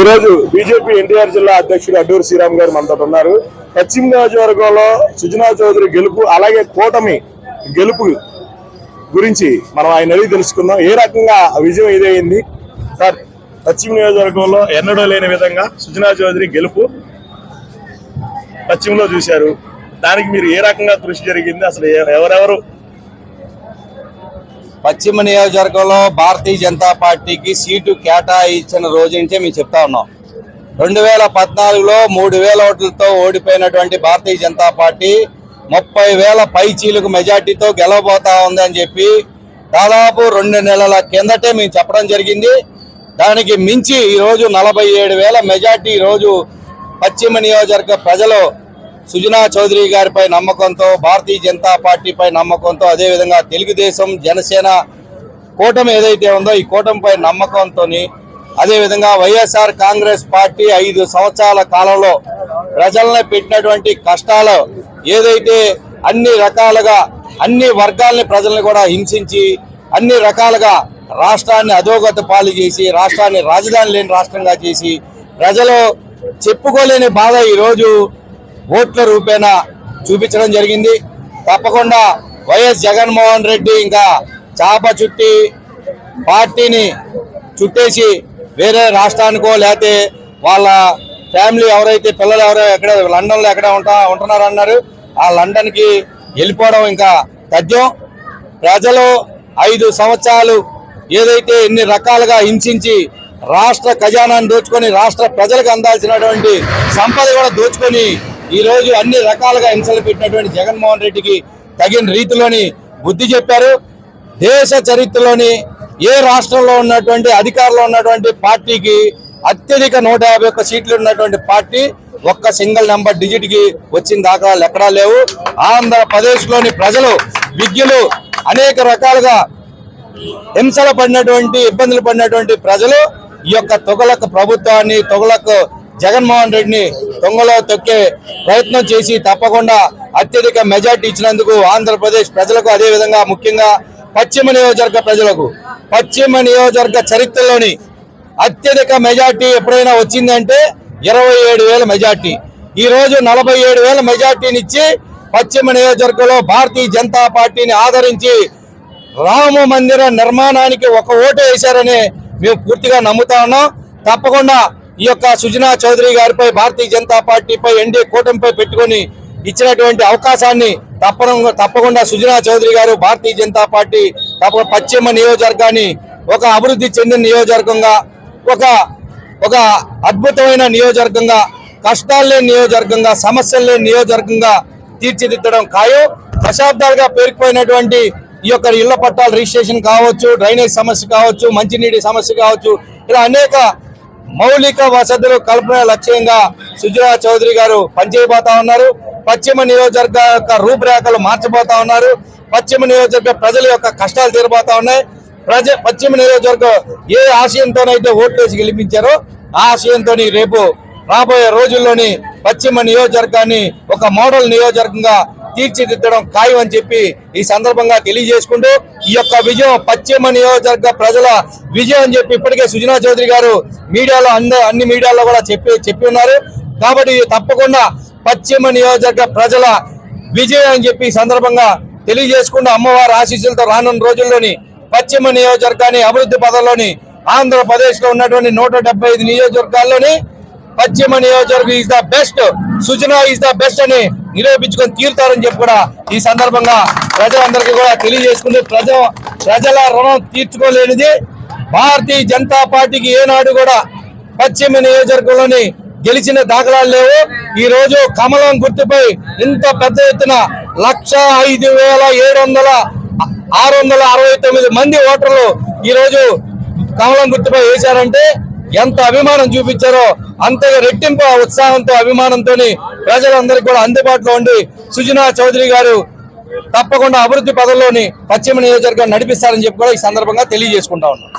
ఈరోజు బీజేపీ ఎన్టీఆర్ జిల్లా అధ్యక్షుడు అడ్డూరు శ్రీరామ్ గారు మనతో ఉన్నారు. పశ్చిమ నియోజకవర్గంలో సుజనా చౌదరి గెలుపు అలాగే కూటమి గెలుపు గురించి మనం ఆయన అడిగి తెలుసుకుందాం. ఏ రకంగా విజయం ఇదైంది సార్ పశ్చిమ నియోజకవర్గంలో ఎన్నడూ లేని విధంగా సుజనా చౌదరి గెలుపు పశ్చిమలో చూశారు. దానికి మీరు ఏ రకంగా కృషి జరిగింది? అసలు ఎవరెవరు పశ్చిమ నియోజకవర్గంలో భారతీయ జనతా పార్టీకి సీటు కేటాయించిన రోజు నుంచే మేము చెప్తా ఉన్నాం. రెండు వేల పద్నాలుగులో మూడు వేల ఓట్లతో ఓడిపోయినటువంటి భారతీయ జనతా పార్టీ ముప్పై వేల పైచీలకు మెజార్టీతో గెలవబోతా ఉంది అని చెప్పి దాదాపు రెండు నెలల కిందటే మేము చెప్పడం జరిగింది. దానికి మించి ఈరోజు నలభై ఏడు వేల మెజార్టీ ఈరోజు పశ్చిమ నియోజకవర్గ ప్రజలు సుజనా చౌదరి గారిపై నమ్మకంతో భారతీయ జనతా పార్టీపై నమ్మకంతో అదేవిధంగా తెలుగుదేశం జనసేన కూటమి ఏదైతే ఉందో ఈ కూటమిపై నమ్మకంతో అదేవిధంగా వైఎస్ఆర్ కాంగ్రెస్ పార్టీ ఐదు సంవత్సరాల కాలంలో ప్రజలను పెట్టినటువంటి కష్టాలు ఏదైతే అన్ని రకాలుగా అన్ని వర్గాల్ని ప్రజల్ని కూడా హింసించి అన్ని రకాలుగా రాష్ట్రాన్ని అధోగత పాలు చేసి రాష్ట్రాన్ని రాజధాని లేని రాష్ట్రంగా చేసి ప్రజలు చెప్పుకోలేని బాధ ఈరోజు ఓట్ల రూపేణా చూపించడం జరిగింది. తప్పకుండా వైఎస్ జగన్మోహన్ రెడ్డి ఇంకా చాప చుట్టి పార్టీని చుట్టేసి వేరే రాష్ట్రానికో లేకపోతే వాళ్ళ ఫ్యామిలీ ఎవరైతే పిల్లలు ఎవరో ఎక్కడ లండన్లో ఎక్కడ ఉంటా ఉంటున్నారు అన్నారు. ఆ లండన్కి వెళ్ళిపోవడం ఇంకా తథ్యం. ప్రజలు ఐదు సంవత్సరాలు ఏదైతే ఎన్ని రకాలుగా హింసించి రాష్ట్ర ఖజానాన్ని దోచుకొని రాష్ట్ర ప్రజలకు అందాల్సినటువంటి సంపద కూడా దోచుకొని ఈ రోజు అన్ని రకాలుగా హింసలు పెట్టినటువంటి జగన్మోహన్ రెడ్డికి తగిన రీతిలోని బుద్ధి చెప్పారు. దేశ చరిత్రలోని ఏ రాష్ట్రంలో ఉన్నటువంటి అధికారంలో ఉన్నటువంటి పార్టీకి అత్యధిక నూట యాభై ఒక్క సీట్లు ఉన్నటువంటి పార్టీ ఒక్క సింగిల్ నెంబర్ డిజిట్కి వచ్చిన దాఖలాలు ఎక్కడా లేవు. ఆంధ్రప్రదేశ్లోని ప్రజలు విద్యులు అనేక రకాలుగా హింసలు పడినటువంటి ఇబ్బందులు పడినటువంటి ప్రజలు ఈ యొక్క తొగలకు ప్రభుత్వాన్ని తొగలకు జగన్మోహన్ రెడ్డిని తొంగలో తొక్కే ప్రయత్నం చేసి తప్పకుండా అత్యధిక మెజార్టీ ఇచ్చినందుకు ఆంధ్రప్రదేశ్ ప్రజలకు అదే విధంగా ముఖ్యంగా పశ్చిమ నియోజకవర్గ ప్రజలకు పశ్చిమ నియోజకవర్గ చరిత్రలోని అత్యధిక మెజార్టీ ఎప్పుడైనా వచ్చిందంటే ఇరవై ఏడు వేల మెజార్టీ. ఈరోజు నలభై ఏడు వేల మెజార్టీని ఇచ్చి పశ్చిమ నియోజకవర్గంలో భారతీయ జనతా పార్టీని ఆదరించి రామ మందిర నిర్మాణానికి ఒక ఓటు వేశారని మేము పూర్తిగా నమ్ముతా ఉన్నాం. తప్పకుండా ఈ యొక్క సుజనా చౌదరి గారిపై భారతీయ జనతా పార్టీపై ఎన్డీఏ కూటమిపై పెట్టుకొని ఇచ్చినటువంటి అవకాశాన్ని తప్పన తప్పకుండా సుజనా చౌదరి గారు భారతీయ జనతా పార్టీ తప్ప పశ్చిమ నియోజకవర్గాన్ని ఒక అభివృద్ధి చెందిన నియోజకవర్గంగా ఒక ఒక అద్భుతమైన నియోజకవర్గంగా కష్టాలు లేని నియోజకవర్గంగా సమస్యలు లేని నియోజకవర్గంగా తీర్చిదిద్దడం ఖాయం. దశాబ్దాలుగా పేరుకుపోయినటువంటి ఈ యొక్క ఇళ్ళ పట్టాల రిజిస్ట్రేషన్ కావచ్చు డ్రైనేజ్ సమస్య కావచ్చు మంచినీటి సమస్య కావచ్చు ఇలా అనేక మౌలిక వసతులు కల్పన లక్ష్యంగా సుజనా చౌదరి గారు పనిచేయబోతా ఉన్నారు. పశ్చిమ నియోజకవర్గ యొక్క రూపురేఖలు మార్చబోతా ఉన్నారు. పశ్చిమ నియోజకవర్గ ప్రజల యొక్క కష్టాలు తీరబోతా ఉన్నాయి. ప్రజ పశ్చిమ నియోజకవర్గం ఏ ఆశయంతోనైతే ఓట్లేసి గెలిపించారో ఆ ఆశయంతో రేపు రాబోయే రోజుల్లోని పశ్చిమ నియోజకవర్గాన్ని ఒక మోడల్ నియోజకవర్గంగా తీర్చిదిద్దడం ఖాయం అని చెప్పి ఈ సందర్భంగా తెలియజేసుకుంటూ ఈ యొక్క విజయం పశ్చిమ నియోజకవర్గ ప్రజల విజయం అని చెప్పి ఇప్పటికే సుజనా చౌదరి గారు మీడియాలో అన్ని అన్ని మీడియాలో కూడా చెప్పి చెప్పి ఉన్నారు. కాబట్టి తప్పకుండా పశ్చిమ నియోజకవర్గ ప్రజల విజయం అని చెప్పి ఈ సందర్భంగా తెలియజేసుకుంటూ అమ్మవారి ఆశీస్సులతో రానున్న రోజుల్లోని పశ్చిమ నియోజకవర్గాన్ని అభివృద్ధి పదంలోని ఆంధ్రప్రదేశ్లో ఉన్నటువంటి నూట డెబ్బై ఐదు నియోజకవర్గాల్లోని పశ్చిమ నియోజకవర్గం is the best Sujana is the best అని నిరూపించుకొని తీరుతారని చెప్పి కూడా ఈ సందర్భంగా ప్రజలందరికీ కూడా తెలియజేసుకుంటూ ప్రజ ప్రజల రుణం తీర్చుకోలేనిది భారతీయ జనతా పార్టీకి ఏనాడు కూడా పశ్చిమ నియోజకవర్గంలోని గెలిచిన దాఖలాలు లేవు. ఈ రోజు కమలం గుర్తుపై ఇంత పెద్ద ఎత్తున లక్ష ఐదు వేల ఏడు వందల ఆరు వందల అరవై తొమ్మిది మంది ఓటర్లు ఈ రోజు కమలం గుర్తుపై వేశారంటే ఎంత అభిమానం చూపించారో అంతగా రెట్టింపు ఉత్సాహంతో అభిమానంతో ప్రజలందరికీ కూడా అందుబాటులో ఉండి సుజనా చౌదరి గారు తప్పకుండా అభివృద్ధి పదంలోని పశ్చిమ నియోజకవర్గం నడిపిస్తారని చెప్పి కూడా ఈ సందర్భంగా తెలియజేసుకుంటా ఉన్నాం.